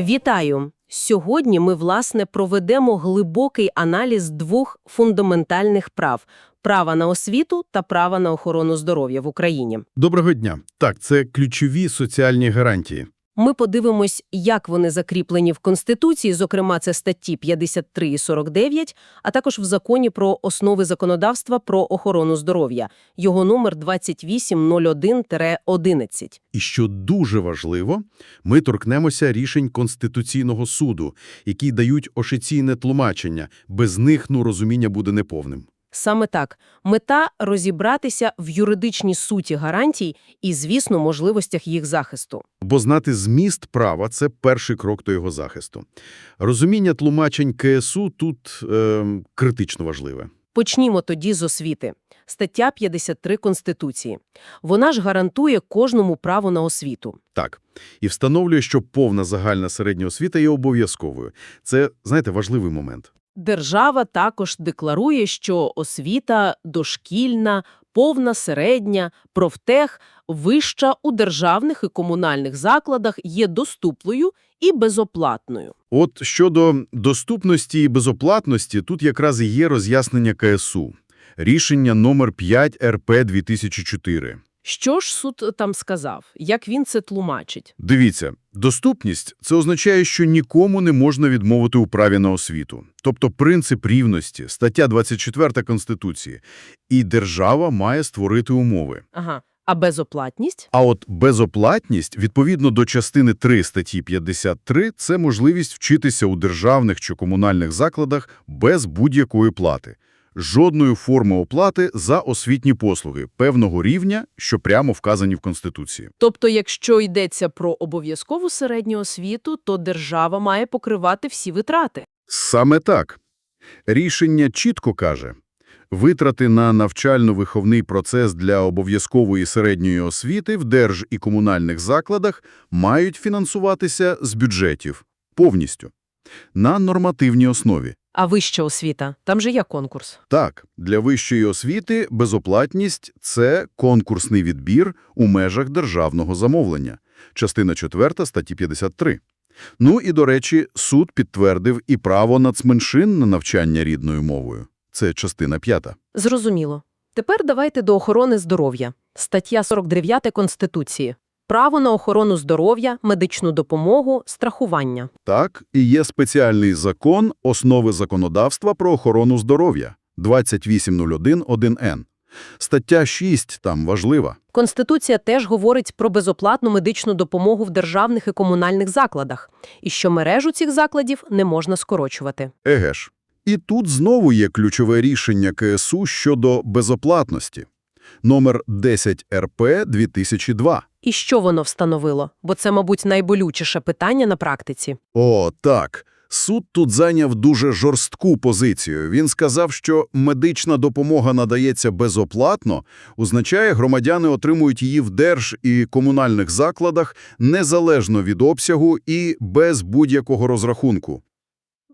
Вітаю! Сьогодні ми, власне, проведемо глибокий аналіз двох фундаментальних прав – права на освіту та права на охорону здоров'я в Україні. Доброго дня. Так, це ключові соціальні гарантії. Ми подивимось, як вони закріплені в Конституції, зокрема, це статті 53 і 49, а також в Законі про основи законодавства про охорону здоров'я, його номер 2801-11. І що дуже важливо, ми торкнемося рішень Конституційного суду, які дають офіційне тлумачення. Без них, ну, розуміння буде неповним. Саме так. Мета – розібратися в юридичній суті гарантій і, звісно, можливостях їх захисту. Бо знати зміст права – це перший крок до його захисту. Розуміння тлумачень КСУ тут е, критично важливе. Почнімо тоді з освіти. Стаття 53 Конституції. Вона ж гарантує кожному право на освіту. Так. І встановлює, що повна загальна середня освіта є обов'язковою. Це, знаєте, важливий момент. Держава також декларує, що освіта дошкільна, повна середня, профтех, вища у державних і комунальних закладах є доступною і безоплатною. От щодо доступності і безоплатності, тут якраз і є роз'яснення КСУ. Рішення номер 5 РП 2004. Що ж суд там сказав? Як він це тлумачить? Дивіться, доступність – це означає, що нікому не можна відмовити у праві на освіту. Тобто принцип рівності, стаття 24 Конституції. І держава має створити умови. Ага. А безоплатність? А от безоплатність, відповідно до частини 3 статті 53, це можливість вчитися у державних чи комунальних закладах без будь-якої плати. Жодної форми оплати за освітні послуги певного рівня, що прямо вказані в Конституції. Тобто, якщо йдеться про обов'язкову середню освіту, то держава має покривати всі витрати. Саме так. Рішення чітко каже, витрати на навчально-виховний процес для обов'язкової середньої освіти в держ- і комунальних закладах мають фінансуватися з бюджетів повністю, на нормативній основі. А вища освіта? Там же є конкурс. Так, для вищої освіти безоплатність – це конкурсний відбір у межах державного замовлення. Частина 4 статті 53. Ну і, до речі, суд підтвердив і право нацменшин на навчання рідною мовою. Це частина 5. Зрозуміло. Тепер давайте до охорони здоров'я. Стаття 49 Конституції. Право на охорону здоров'я, медичну допомогу, страхування. Так, і є спеціальний закон «Основи законодавства про охорону здоров'я» 2801-1Н. Стаття 6 там важлива. Конституція теж говорить про безоплатну медичну допомогу в державних і комунальних закладах, і що мережу цих закладів не можна скорочувати. Еге ж. І тут знову є ключове рішення КСУ щодо безоплатності. Номер 10 РП 2002. І що воно встановило? Бо це, мабуть, найболючіше питання на практиці. О, так. Суд тут зайняв дуже жорстку позицію. Він сказав, що медична допомога надається безоплатно, означає, громадяни отримують її в держ- і комунальних закладах незалежно від обсягу і без будь-якого розрахунку.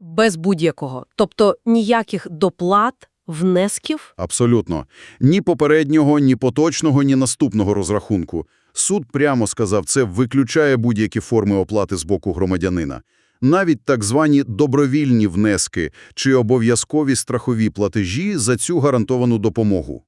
Без будь-якого. Тобто ніяких доплат, внесків. Абсолютно. Ні попереднього, ні поточного, ні наступного розрахунку. Суд прямо сказав, це виключає будь-які форми оплати з боку громадянина. Навіть так звані добровільні внески чи обов'язкові страхові платежі за цю гарантовану допомогу.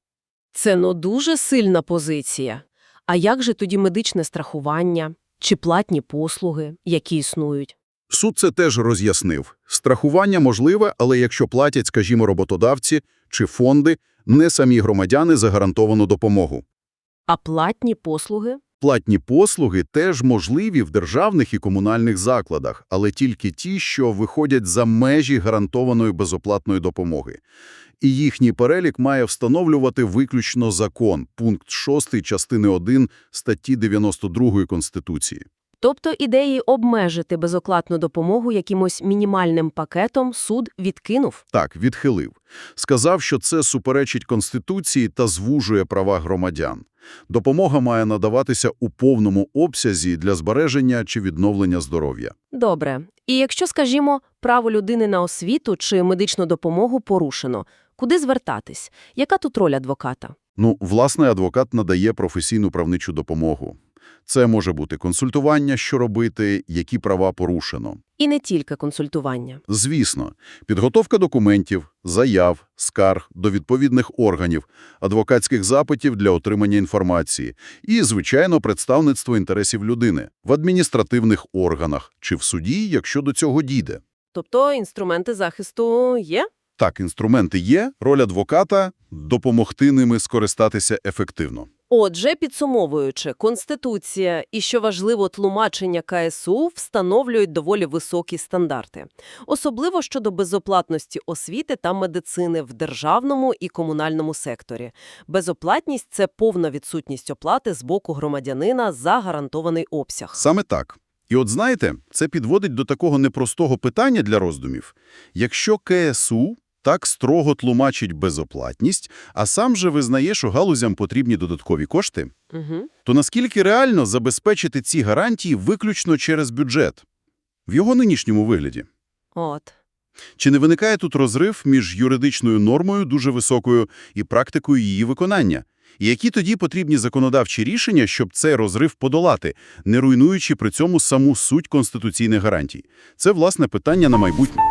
Це ну дуже сильна позиція. А як же тоді медичне страхування чи платні послуги, які існують? Суд це теж роз'яснив. Страхування можливе, але якщо платять, скажімо, роботодавці чи фонди, не самі громадяни за гарантовану допомогу. А платні послуги? Платні послуги теж можливі в державних і комунальних закладах, але тільки ті, що виходять за межі гарантованої безоплатної допомоги. І їхній перелік має встановлювати виключно закон, пункт 6 частини 1 статті 92 Конституції. Тобто ідеї обмежити безоплатну допомогу якимось мінімальним пакетом суд відкинув. Так, відхилив. Сказав, що це суперечить Конституції та звужує права громадян. Допомога має надаватися у повному обсязі для збереження чи відновлення здоров'я. Добре. І якщо, скажімо, право людини на освіту чи медичну допомогу порушено, куди звертатись? Яка тут роль адвоката? Ну, власне, адвокат надає професійну правничу допомогу. Це може бути консультування, що робити, які права порушено. І не тільки консультування. Звісно, підготовка документів, заяв, скарг до відповідних органів, адвокатських запитів для отримання інформації і, звичайно, представництво інтересів людини в адміністративних органах чи в суді, якщо до цього дійде. Тобто інструменти захисту є? Так, інструменти є, роль адвоката – допомогти ними скористатися ефективно. Отже, підсумовуючи, Конституція і, що важливо, тлумачення КСУ встановлюють доволі високі стандарти. Особливо щодо безоплатності освіти та медицини в державному і комунальному секторі. Безоплатність – це повна відсутність оплати з боку громадянина за гарантований обсяг. Саме так. І от знаєте, це підводить до такого непростого питання для роздумів. Якщо КСУ так строго тлумачить безоплатність, а сам же визнає, що галузям потрібні додаткові кошти, Угу. то наскільки реально забезпечити ці гарантії виключно через бюджет? В його нинішньому вигляді. От. Чи не виникає тут розрив між юридичною нормою дуже високою і практикою її виконання? І які тоді потрібні законодавчі рішення, щоб цей розрив подолати, не руйнуючи при цьому саму суть конституційних гарантій? Це, власне, питання на майбутнє.